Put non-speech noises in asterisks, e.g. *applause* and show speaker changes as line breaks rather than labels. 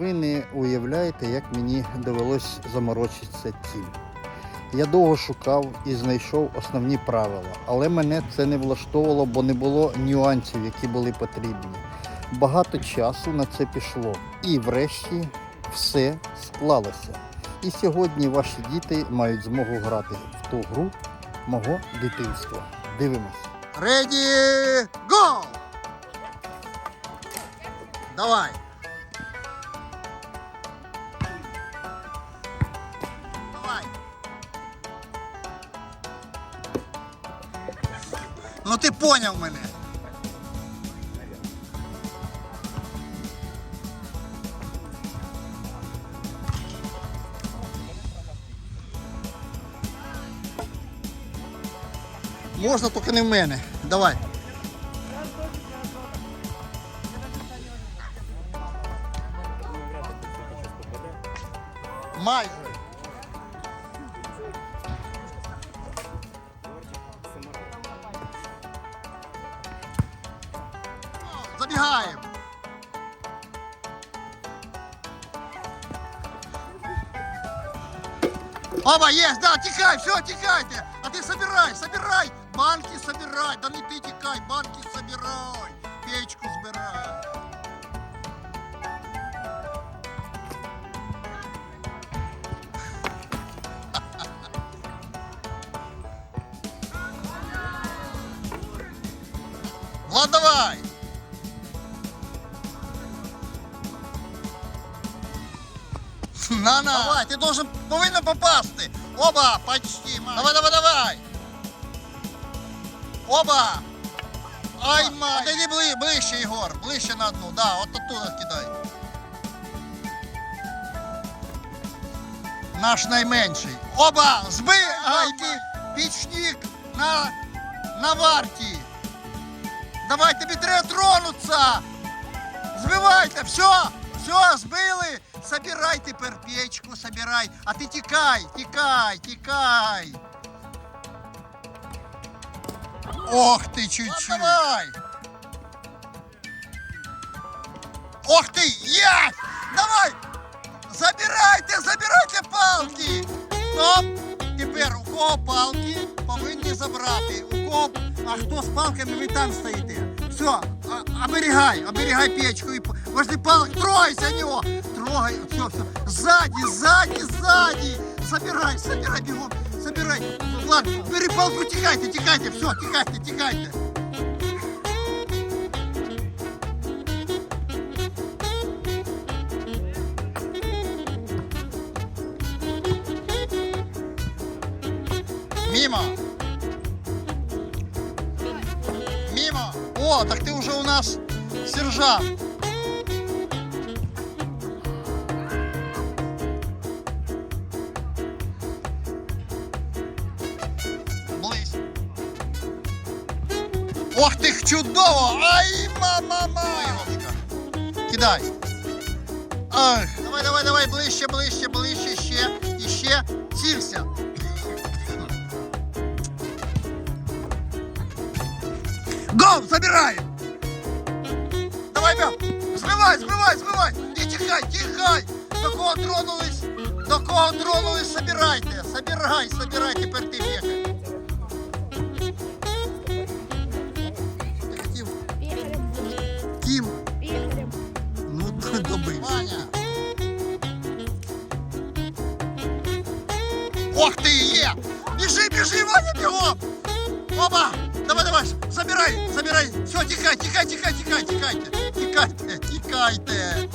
Ви не уявляєте, як мені довелось заморочитися цим. Я довго шукав і знайшов основні правила, але мене це не влаштовувало, бо не було нюансів, які були потрібні. Багато часу на це пішло. І врешті все склалося. І сьогодні ваші діти мають змогу грати в ту гру мого дитинства. Дивимось. Go! Давай! Давай! Ну ти поняв мене. Можна, тільки не в мене. Давай. Майже. Забігаємо. Оба, есть, да, тікай, все, тікайте. А ти собирай, собирай. Банки собирай. Да не ти тікай, банки собирай. Печку збирай. *laughs* Влад, На, на. Давай, ти должен, повинен попасти. Оба, почти. Май. Давай, давай, давай. Оба. Ай, май. Отойди бли, ближче, Єгор. Ближче на одну. Да, от оттуда кидай. Наш найменший. Оба, зби, ай, ти, пічник на, на варті. Давай, тобі треба тронуться. Збивайте, все, все, збили. Собирай тепер печку, собирай. А ти тікай, тікай, тікай. Ох ти чуть-чуть. Давай. Ох ти, є! Давай! Забирайте, забирайте палки! Стоп! Тепер у кого палки повинні забрати. У кого, а хто з палками ви там стоїте? Все, а- оберігай, оберігай печку і п- возле палок тройся о нього. Трогай, все, все. Сзади, сзади, сзади. Собирай, собирай бегом, собирай. Ладно, бери палку, тікайте, тікайте, все, тікайте, тікайте. Мимо. О, так ты уже у нас сержант. Близь. Ох ти чудово! Ай, мама, мамочка. Кидай. Ах. Давай, давай, давай, ближче, ближче, ближче, ще, і ще. Цілься. Гол, забираем! Давай, Бя! Збивай, збивай, збивай! І тікай, тікай! До кого тронулись? До кого тронулись, собирайте! Собирай, собирай, тепер ти бігай! Ти хотів?
Ігорем,
Кім?
Ігорем.
Ну, *laughs* добив. Ваня! Ох ти є! Біжи, біжи, Ваня, бігом! Оба! Давай, давай, забирай, забирай! Все, тікай, тікай, тікай, тікай, тікайте! Тікайте, тікайте!